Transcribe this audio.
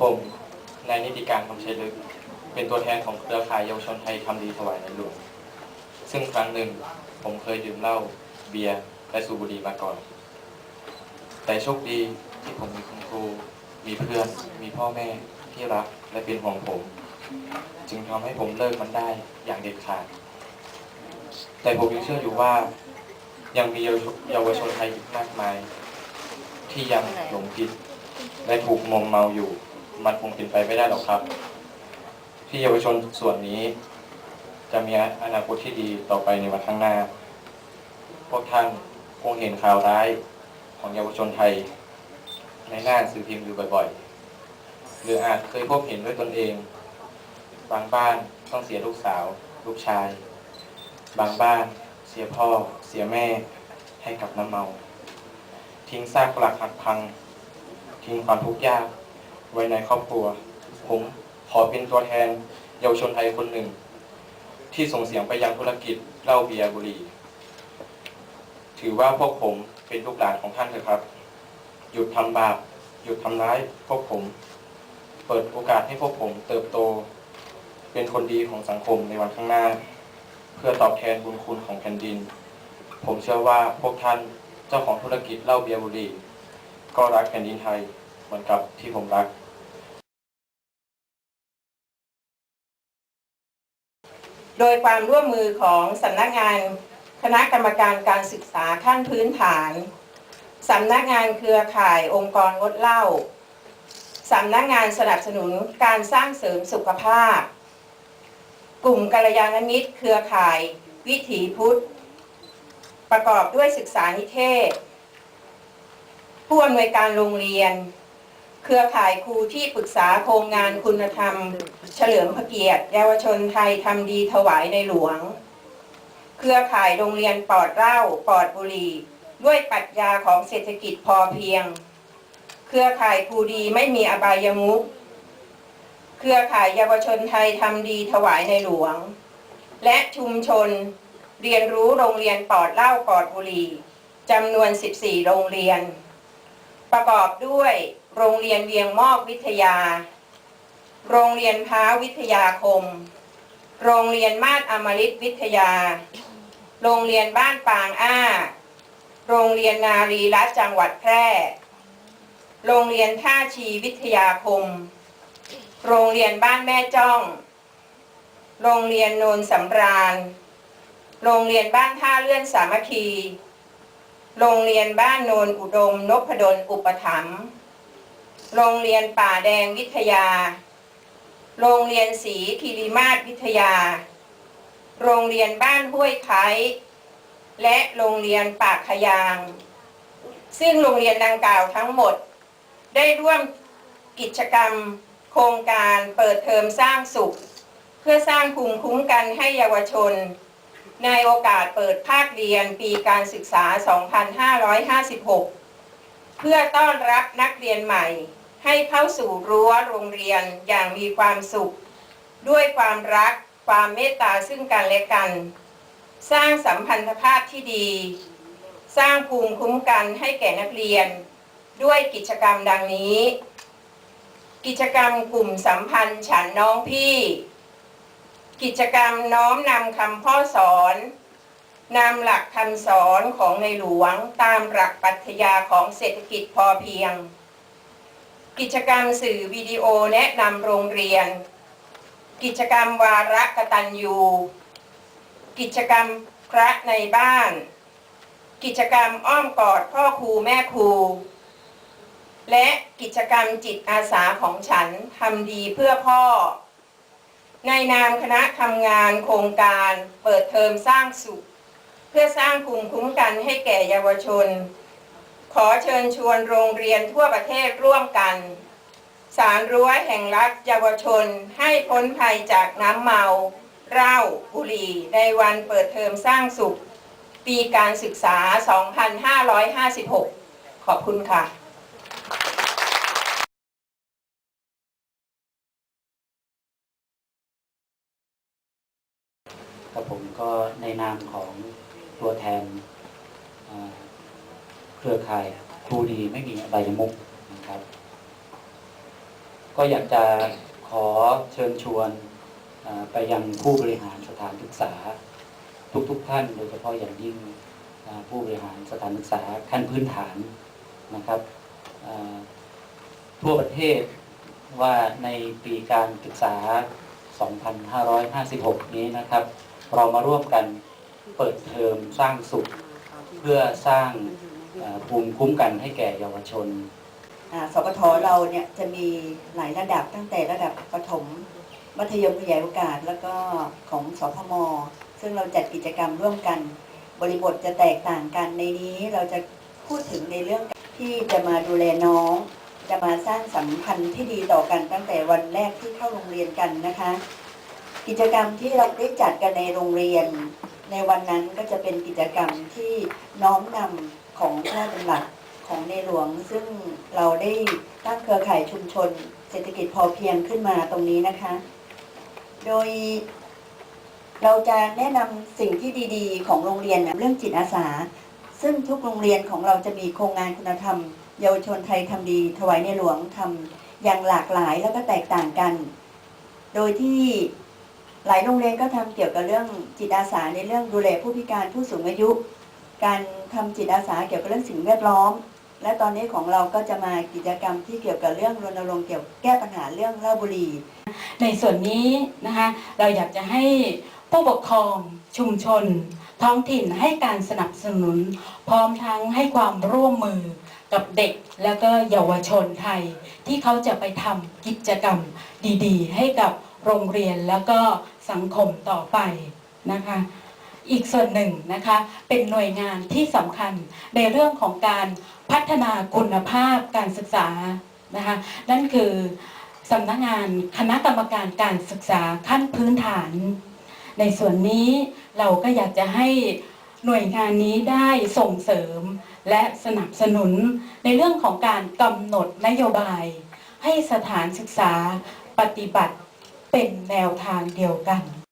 ผมนายนิติการคำชัยลึก เป็นตัวแทนของเครือข่ายเยาวชนไทยทำดีถวายในหลวง ซึ่งครั้งหนึ่งผมเคยดื่มเหล้าเบียร์และสูบบุหรี่มาก่อน แต่โชคดีที่ผมมีคุณครู มีเพื่อน มีพ่อแม่ที่รักและเป็นห่วงผม จึงทำให้ผมเลิกมันได้อย่างเด็ดขาด แต่ผมยังเชื่ออยู่ว่ายังมีเยาวชนเยาวชนไทยอีกมากมาย ที่ยังหลงผิดและถูกมอมเมาอยู่ มันคงเป็นไปไม่ได้หรอกครับ ที่เยาวชนส่วนนี้ จะมีอนาคตที่ดีต่อไปในวันข้างหน้า พวกท่านคงเห็นข่าวร้ายของเยาวชนไทย ในหน้าสื่อพิมพ์อยู่บ่อยๆ หรืออาจเคยพบเห็นด้วยตนเอง บางบ้านต้องเสียลูกสาว ลูกชาย บางบ้านเสียพ่อ เสียแม่ให้กับน้ำเมา ทิ้งซากปลักหักพัง ทิ้งความทุกข์ยาก ไว้ในครอบครัว ผมขอเป็นตัวแทนเยาวชนไทยคนหนึ่ง ที่ส่งเสียงไปยังธุรกิจเหล้าเบียร์บุหรี่ ถือว่าพวกผมเป็นลูกหลานของท่านเถอะครับ หยุดทำบาปหยุดทำร้ายพวกผม เปิดโอกาสให้พวกผมเติบโต เป็นคนดีของสังคมในวันข้างหน้า เพื่อตอบแทนบุญคุณของแผ่นดิน ผมเชื่อว่าพวกท่านเจ้าของธุรกิจเหล้าเบียร์บุหรี่ก็รักแผ่นดินไทยเหมือนกับที่ผมรัก โดยความร่วมมือของสำนักงานคณะกรรมการการศึกษาขั้นพื้นฐานสำนักงานเครือข่ายองค์กรงดเหล้าสำนักงานสนับสนุนการสร้างเสริมสุขภาพ กลุ่มกัลยาณมิตรเครือข่าย วิถีพุทธ ประกอบด้วยศึกษานิเทศ ผู้อำนวยการโรงเรียน เครือข่ายครูที่ปรึกษาโครงงานคุณธรรม เฉลิมพระเกียรติเยาวชนไทยทำดีถวายในหลวง เครือข่ายโรงเรียนปลอดเหล้าปลอดบุหรี่ด้วยปรัชญาของเศรษฐกิจพอเพียง เครือข่ายครูดีไม่มีอบายมุขเครือข่ายเยาวชนไทยทำดีถวายในหลวง และชุมชนเรียนรู้โรงเรียนปลอดเหล้าปลอดบุหรี่จำนวน 14 โรงเรียน ประกอบด้วย โรงเรียนเวียงมอกวิทยา โรงเรียนพ้าวิทยาคม โรงเรียนมาศอมฤตวิทยา โรงเรียนบ้านปางอ้า โรงเรียนนารีรัตจังหวัดแพร่ โรงเรียนท่าชีวิทยาคม โรงเรียนบ้านแม่จ้อง โรงเรียนโนนสำราญ โรงเรียนบ้านท่าเลื่อนสามัคคี โรงเรียนบ้านโนนอุดมนพดลอุปถัมภ์ โรงเรียนป่าแดงวิทยา โรงเรียนศรีคิริมาศวิทยา โรงเรียนบ้านห้วยไคร้และโรงเรียนปากขยาง ซึ่งโรงเรียนดังกล่าวทั้งหมด ได้ร่วมกิจกรรม โครงการเปิดเทอมสร้างสุข เพื่อสร้างภูมิคุ้มกันให้เยาวชน ในโอกาสเปิดภาคเรียนปีการศึกษา 2556 เพื่อต้อนรับนักเรียนใหม่ ให้เข้าสู่รั้วโรงเรียนอย่างมีความสุข ด้วยความรักความเมตตาซึ่งกันและกัน สร้างสัมพันธภาพที่ดี สร้างภูมิคุ้มกันให้แก่นักเรียน ด้วยกิจกรรมดังนี้ กิจกรรมกลุ่มสัมพันธ์ฉันน้องพี่ กิจกรรมน้อมนำคำพ่อสอนนำหลักคำสอนของในหลวงตามหลักปรัชญาของเศรษฐกิจพอเพียง กิจกรรมสื่อวิดีโอแนะนำโรงเรียน กิจกรรมวาระกตัญญูกิจกรรมพระในบ้าน กิจกรรมอ้อมกอดพ่อครูแม่ครู และกิจกรรมจิตอาสาของฉันทำดีเพื่อพ่อ ในนามคณะทำงานโครงการเปิดเทอมสร้างสุข เพื่อสร้างภูมิคุ้มกันให้แก่เยาวชน ขอเชิญชวนโรงเรียนทั่วประเทศร่วมกัน สารรั้วแห่งรักเยาวชนให้พ้นภัยจากน้ำเมาเหล้าบุหรี่ในวันเปิดเทอมสร้างสุข ปีการศึกษา 2556 ขอบคุณค่ะกับผมก็ในนามของตัวแทน เครือข่ายครูดีไม่มีอบายมุกนะครับ ก็อยากจะขอเชิญชวนไปยังผู้บริหารสถานศึกษา ทุกๆท่าน โดยเฉพาะอย่างยิ่งผู้บริหารสถานศึกษาขั้นพื้นฐานนะครับทั่วประเทศว่าในปีการศึกษา 2556 นี้นะครับ เรามาร่วมกันเปิดเทอมสร้างสุข เพื่อสร้าง ภูมิคุ้มกันให้แก่เยาวชน สปทเราเนี่ยจะมีหลายระดับตั้งแต่ระดับประถม มัธยมขยายโอกาส แล้วก็ของสพม ซึ่งเราจัดกิจกรรมร่วมกัน บริบทจะแตกต่างกันในนี้เราจะพูดถึงในเรื่องที่จะมาดูแลน้อง จะมาสร้างสัมพันธ์ที่ดีต่อกันตั้งแต่วันแรกที่เข้าโรงเรียนกันนะคะ กิจกรรมที่เราได้จัดกันในโรงเรียน ในวันนั้นก็จะเป็นกิจกรรมที่น้อมนำ ของพระราชดำรัสของในหลวง ซึ่งเราได้ตั้งเครือข่ายชุมชน เศรษฐกิจพอเพียงขึ้นมาตรงนี้นะคะ โดย เราจะแนะนำสิ่งที่ดีๆ ของโรงเรียนนะเรื่องจิตอาสา ซึ่งทุกโรงเรียนของเราจะมีโครงงานคุณธรรม เยาวชนไทยทำดี ถวายในหลวงทำอย่างหลากหลายแล้วก็แตกต่างกัน โดยที่หลายโรงเรียนก็ทำเกี่ยวกับเรื่องจิตอาสาในเรื่องดูแลผู้พิการผู้สูงอายุ การทำจิตอาสาเกี่ยวกับเรื่องสิ่งแวดล้อม และตอนนี้ของเราก็จะมากิจกรรมที่เกี่ยวกับเรื่องรณรงค์เกี่ยวแก้ปัญหาเรื่องเหล้าบุหรี่ ในส่วนนี้นะคะเราอยากจะให้ผู้ปกครองชุมชน ท้องถิ่นให้การสนับสนุน พร้อมทั้งให้ความร่วมมือกับเด็กแล้วก็เยาวชนไทย ที่เขาจะไปทำกิจกรรมดี ๆ ให้กับโรงเรียนแล้วก็สังคมต่อไปนะคะ อีกส่วนหนึ่งนะคะเป็นหน่วยงานที่สำคัญในเรื่องของการพัฒนาคุณภาพการศึกษานะคะนั่นคือสำนักงานคณะกรรมการการศึกษาขั้นพื้นฐาน ในส่วนนี้เราก็อยากจะให้หน่วยงานนี้ได้ส่งเสริมและสนับสนุนในเรื่องของการกำหนดนโยบาย ให้สถานศึกษาปฏิบัติเป็นแนวทางเดียวกัน